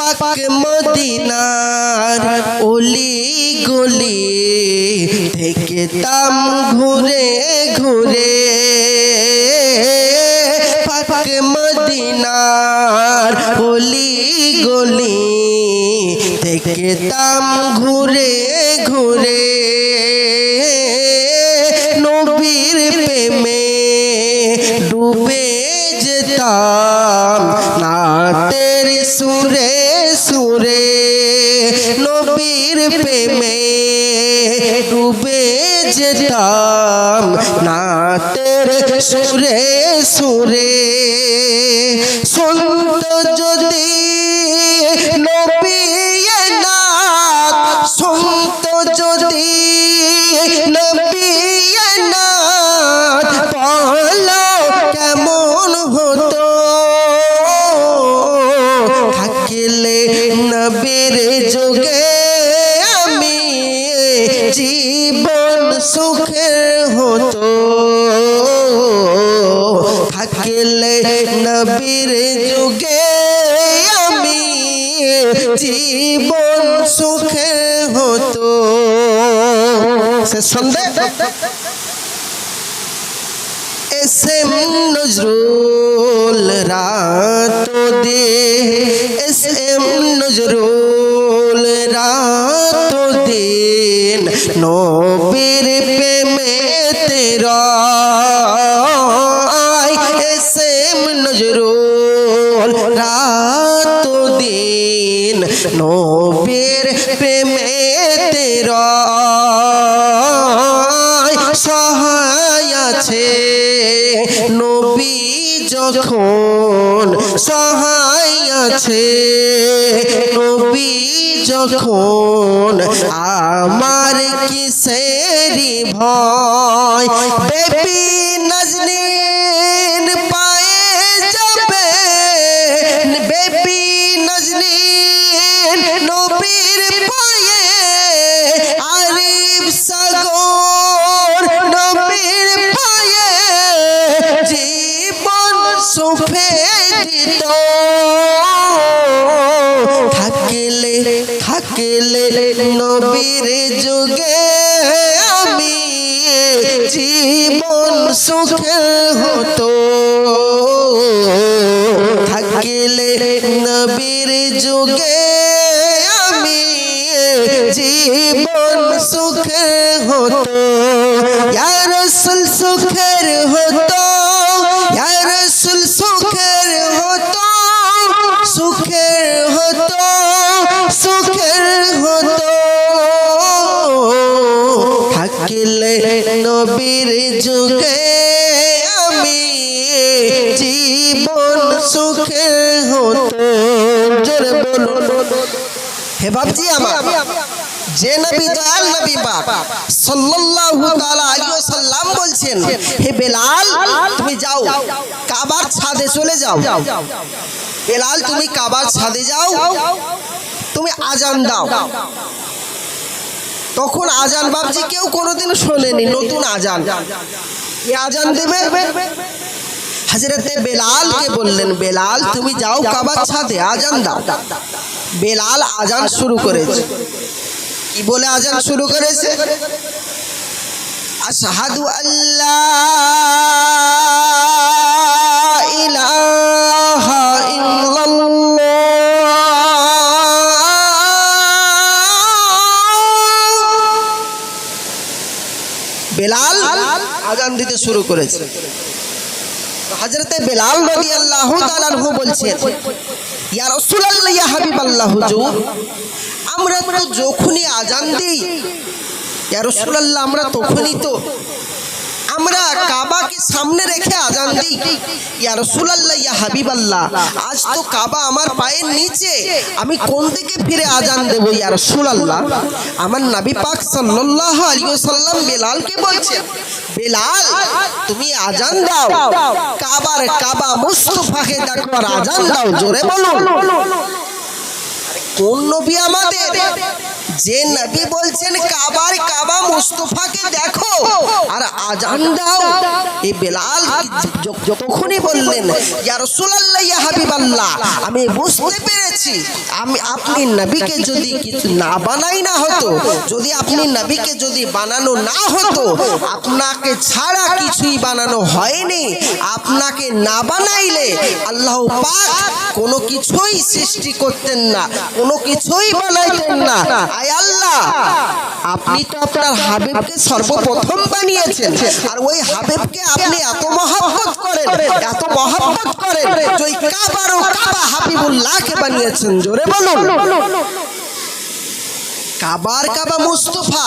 পাক মদিনার অলি গলি থেকে তাম ঘুরে ঘুরে। পাক মদিনার অলি গলি থেকে তাম ঘুরে ঘুরে। নবীর প্রেমে ডুবে যেতাম নাতের সুরে সুরে। জীবন সুখে হতো। সে সন্দেহ এসে নজরুল রাত দে। এসে নজরুল রাত দিন। নবীর প্রেমে তেরা এসে নজরুল রাত দিন। নবীর প্রেমে তেরা সহায় আছে। নবী যখন সহায় আছে, নবী যখন আমার কিসেরি ভয়, বেবি নজনীন পায়ে যাবে, বেবি নবীর পায়ে আরিফ সাগর, নবীর পায়ে জীবন সুফে দিত। থাকলে থাকলে নবীর যুগে আমি জীবন সুখে হতো। থাকলে নবীর যুগে জীবন সুখে হতো। রাসূল সুখের হতো। রাসূল সুখের হতো। সুখের হতো। সুখের হতো। থাকলে নবীর যুগে আমি জীবন সুখে হতো। হে বাপজি আমার। যে নবী দয়াল নবী বাপ সাল্লাল্লাহু তাআলা আলাইহি ওয়াসাল্লাম বলছেন, হে বেলাল, তুমি যাও, কাবার ছাদে চলে যাও। বেলাল, তুমি কাবার ছাদে যাও, তুমি আজান দাও। তখন আজান বাপজি কেউ কোনোদিন শোনেনি, নতুন আজান। কে আজান দেবে? হাজরতে বেলালকে বললেন, বেলাল, তুমি যাও কাবার ছাদে, আজান দাও। বেলাল আজান শুরু করেছে। কি বলে আজান শুরু করেছে? আশহাদু আল্লাহ ইলাহা বেলাল আজান দিতে শুরু করেছে। হযরতে বেলাল তাআলা আনহু বলছেন, ইয়া রাসূলুল্লাহ, ইয়া হাবিবাল্লাহ, হুজুর আমরা তো যখনই আজান দিই রাসূলুল্লাহ, আমরা তখনই তো আমরা কাবাকে সামনে রেখে আজান দিই। ইয়া রাসূলুল্লাহ, ইয়া হাবিবাল্লাহ, আজ তো কাবা আমার পায়ের নিচে, আমি কোন দিকে ফিরে আজান দেব, ইয়া রাসূলুল্লাহ? আমার নবী পাক সাল্লাল্লাহু আলাইহি ওয়াসাল্লাম বেলালকে বলছেন বেলাল, তুমি আজান দাও। কাবার কাবা মুস্তাফাকে দেখবার আজান দাও, জোরে বলুন। কোন নবী আমাদের? যে নবী বলছেন, কাবার কাবা মুস্তফাকে দেখো আর আজান দাও। এই বেলাল য- যতক্ষণই বললেন, ইয়া রাসূলুল্লাহ, ইয়া হাবিবাল্লাহ আমি বুঝতে পেরেছি। আমি, আপনি নবীকে যদি কিছু না বানাই না হতো, যদি আপনি নবীকে যদি বানানো না হতো, আপনাকে ছাড়া কিছুই বানানো হয়নি। আপনাকে না বানাইলে আল্লাহ পাক কোনো কিছুই সৃষ্টি করতেন না, কোনো কিছুই বানাইতেন না। আল্লাহ। আপনি তো আপনার হাবিবকে সর্বপ্রথম বানিয়েছেন। আর ওই হাবিবকে আপনি এত মহাব্বত করেন, এত মহাব্বত করেন ওই কাবার কাবা হাবিবুল্লাহকে বানিয়েছেন। জোরে বলুন। কাবার কাবা মুস্তফা।